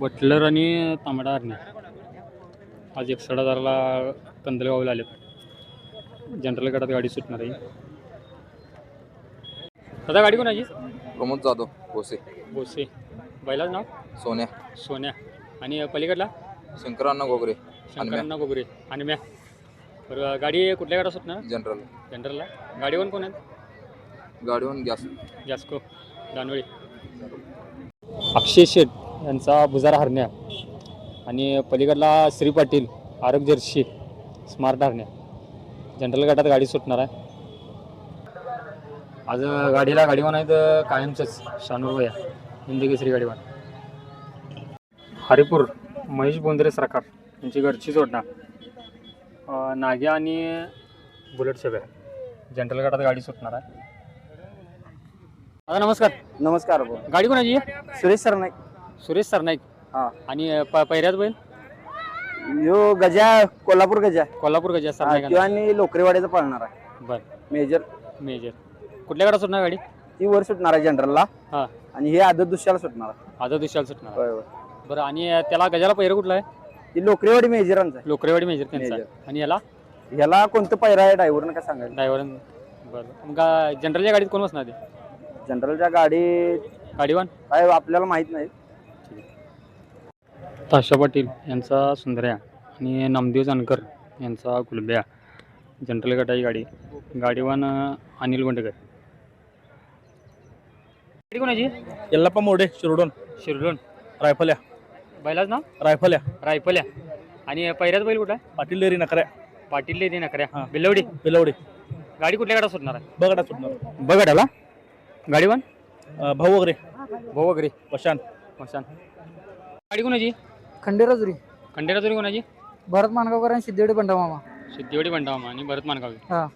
Butler आणि तांबडा हरणे. आज एकसठ हजारला कंदलगावला आलेत जनरल गटात गाडी सुटणार आहे. दादा गाडी कोणाची? प्रमोद जाधव भोसे. बोसे बैलाच नाव? सोन्या. सोन्या. आणि पलीकडला? शंकरांना गोगरे शंकरांना गोगरे आणि म्या. बरं गाडी कुठल्या गाडा सुटणार? जनरल. जनरलला. गाडीवर कोण आहेत? गाडीवरून गॅस. जास्को दानवळी अक्षय शेठ. यांचा बुजारा हरण्या आणि पलीकडला श्री पाटील आरोग जर्शी स्मार्ट हरण्या. जनरल गटात गाडी सुटणार आहे. आज गाडीला गाडीवान आहेत कायमचंच. शानूरवया हिंदकेसरी गाडीवान हरिपूर महेश बोंद्रे सरकार यांची घरची जोडणार अं, नाग्या आणि बुलेट शेब्या जनरल गटात गाडी सुटणार आहे. दादा नमस्कार. नमस्कार. गाडी कोणाची? आहे सुरेश सर नाईक सुरेश सरनाईक हा. आणि अ, प- बैल? यो गजा कोल्हापूर गजा. कोल्हापूर गजा सरनाईक आणि लोकरेवाडीचा पळणार आहे. बर. मेजर. मेजर. कुठल्या गाडा सुटणार गाडी? ती वर सुटणार आहे जनरलला. हा. आणि हे आदत दुसऱ्याला सुटणार आहे. आता दिशाला सुटणार होय, होय. बरं आणि अ, त्याला गजाला पहिरं कुठला आहे? ती लोकरेवाडी मेजरांचा लोकरेवाडी मेजर त्यांचा आहे. आणि याला? ह्याला कोणतं पैरा आहे ड्रायव्हरनं काय सांगायचं? ड्रायव्हर बरं. मग जनरलच्या गाडीत कोण बसणार ते जनरलच्या गाडीत गाडीवान? काय आपल्याला माहीत नाही. ताशा पाटील यांचा सुंदर्या आणि नामदेव जानकर यांचा गुलब्या. जनरल गटाची गाडी. गाडीवान अनिल गोंडेकर गाडी कोणाची? यल्लाप्पा मोडे शिरडोन. शिरडोन. रायफल्या. बैलाच नाव? रायफल्या. रायफल्या. आणि पहिल्याच बैल कुठला? आहे पाटील डेअरी नकऱ्या. पाटील लेदी नकऱ्या. हा. बिलवडी. बिलवडे. गाडी कुठल्या गाडा सुटणार आहे? बगडा सुटणार. बघाडाला गाडीवान? अं, भाऊ वगैरे. भाऊ वगैरे. पशान मसान गाडी कोणाची? खंडेराजुरी खंडेराजुरी कोणाची? भरत मानगावकर आणि सिद्धेडे बंडा मामा. सिद्धिवडी बंडामा आणि भरत मानगावी हा.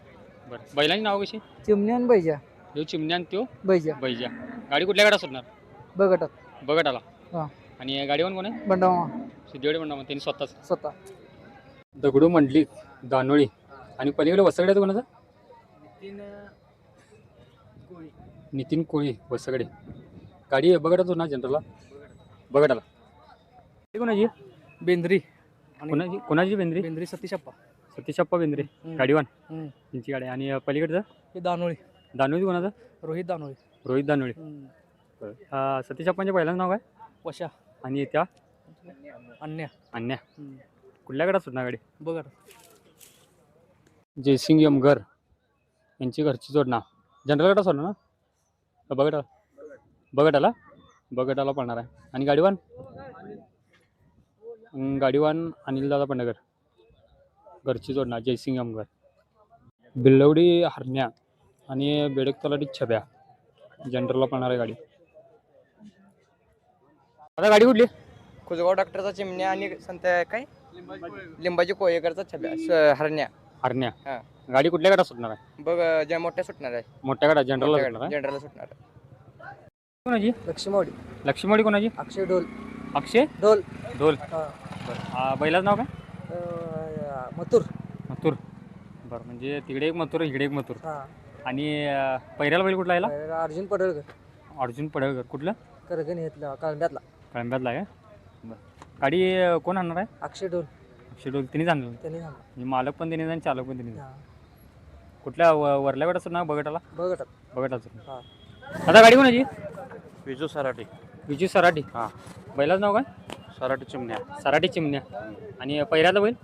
बरं. बैलांची नाव कशी? चिमणी आणि बैजा. देव चिमण्या आणि त्यो बैजा. बैजा. गाडी कुठल्या गाडा सुटणार बगटात. बघाडाला हा. आणि गाडीवान कोण आहे? बंडा मामा. सिद्धिवडी बंडामा त्यांनी स्वतःच. स्वतः. दगडू मंडली दानोळी आणि पलीकडे वसगड्याचं कोणाचं? नितीन कोळी. वसगडे. गाडी बघाडाच ना जनरलला? बघाडाला गाडी कोणाची? बेंद्री. कोणाची? कोणाची बेंद्री? बेंद्री सतीशप्पा. सतीशप्पा बेंद्रे. गाडीवान. त्यांची गाडी. आणि पलीकडचं? हे दानोळी. दानोळी कोणाचं? रोहित दानोळी. रोहित दानोळी. सतीशप्पांच्या पहिल्याचं नाव काय? वशा. आणि त्या अन्या. अन्या. कुठल्या गडात सुटणार गाडी? बगड जयसिंग यमगर यांची घरची जोडणार जनरल गटात सोडणार ना? का बगटा बगटाला बगटाला पडणार आहे. आणि गाडीवान? अं, गाडीवान अनिलदादा पंडगर. घरची जोडणार जयसिंग यमगर बिल्लवडी हरण्या आणि बेडक तलाठी छब्या. जनरलला पडणार आहे गाडी. आता गाडी कुठली? कुजगाव डॉक्टरचा चिमण्या आणि संत काय? लिंबाची कोळेकरचा छब्या स- हरण्या. हरण्या. हा. गाडी कुठल्या गटात सुटणार आहे? बघ ज्या मोठ्या सुटणार आहे. मोठ्या गटात जनरलला सुटणार आहे? जनरलला सुटणार आहे. कोणाची? लक्ष्मीवाडी लक्ष्मीवाडी कोणाची? अक्षय ढोल. अक्षय? ढोल ढोल हा. बरं. आ, बैलाचं नाव काय? मथुर. मथुर. बरं म्हणजे तिकडे एक मथुर इकडे एक मथुर. हा. आणि अ, पहिल्याला बैल कुठला यायला? अर्जुन पडळकर. अर्जुन पडळकर. कुठलं? करगण घेतला काळंब्यातला. कळंब्यातला आहे का? बरं. गाडी अ, कोण आणणार आहे? अक्षय ढोल. शेड्यूल तिने आणलं त्यांनी सांगा म्हणजे मालक पण तिने आणि चालक पण तिने कुठल्या व- वरल्या गटाचं नाव? बगटाला? बगटात बगटाचं. हा. आता गाडी कोणाची? विजू सराठी विजू सराटी हा. बैलाचं नाव काय? सराठी चिमण्या. सराटी चिमण्या. आणि पहिल्याला बैल?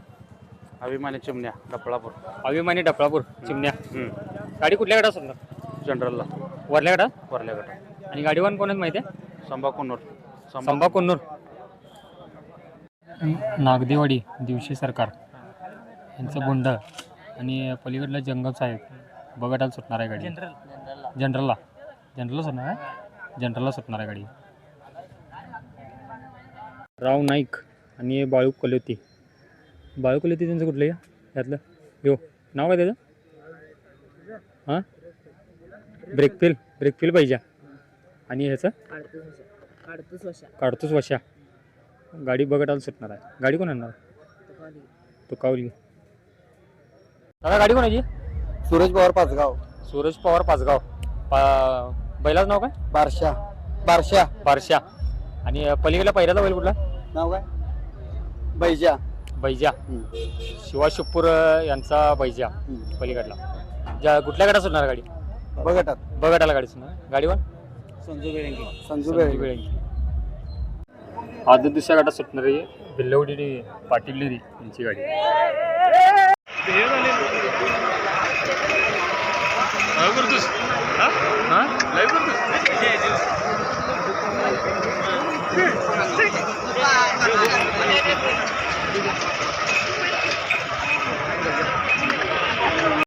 अभिमानी चिमण्या डपळापूर. अभिमानी डपळापूर चिमण्या. गाडी कुठल्या गटात सुटणार जनरलला. वरल्या गटात? वरल्या गट आणि गाडीवान कोण आहेत माहिती आहे? संभा कोन्नूर. संभा कोन्नूर. नागदेवाडी दिवशी सरकार. यांचं गुंड आणि पलीकडलं जंगल साहेब. बगटाला सुटणार आहे गाडी. जनरलला. जनरलला सुटणार आहे? जनरलला सुटणार आहे गाडी. राव नाईक आणि बाळू कलोती. बाळू कलोती त्यांचं कुठलं या? यातलं? यो नाव काय त्याचं? हां? ब्रेकफिल ब्रेकफिल पाहिजे. आणि ह्याचं? काढतोच वशा. गाडी बघटाला सुटणार आहे. गाडी कोण आणणार? तो कावली दादा गाडी कोणाची? सुरेश पवार पाचगाव. सूरज पवार पाचगाव. पा बैलाचं नाव काय? बारशा. बारशा. बारशा. आणि पलीकडला पहिल्याचा बैल कुठला? नाव काय? बैजा. बैजा. शिवा शिवपूर यांचा बैजा पलीकडला. ज्या कुठल्या गटात सुटणार गाडी? बघटात बगटाला गाडी सुटणार. गाडीवर? संजू संजू बेळगे बेळंकी. आदत दुसऱ्या गटात सुटणारी भिल्लवडी पाटील डेरी यांची गाडी. हा?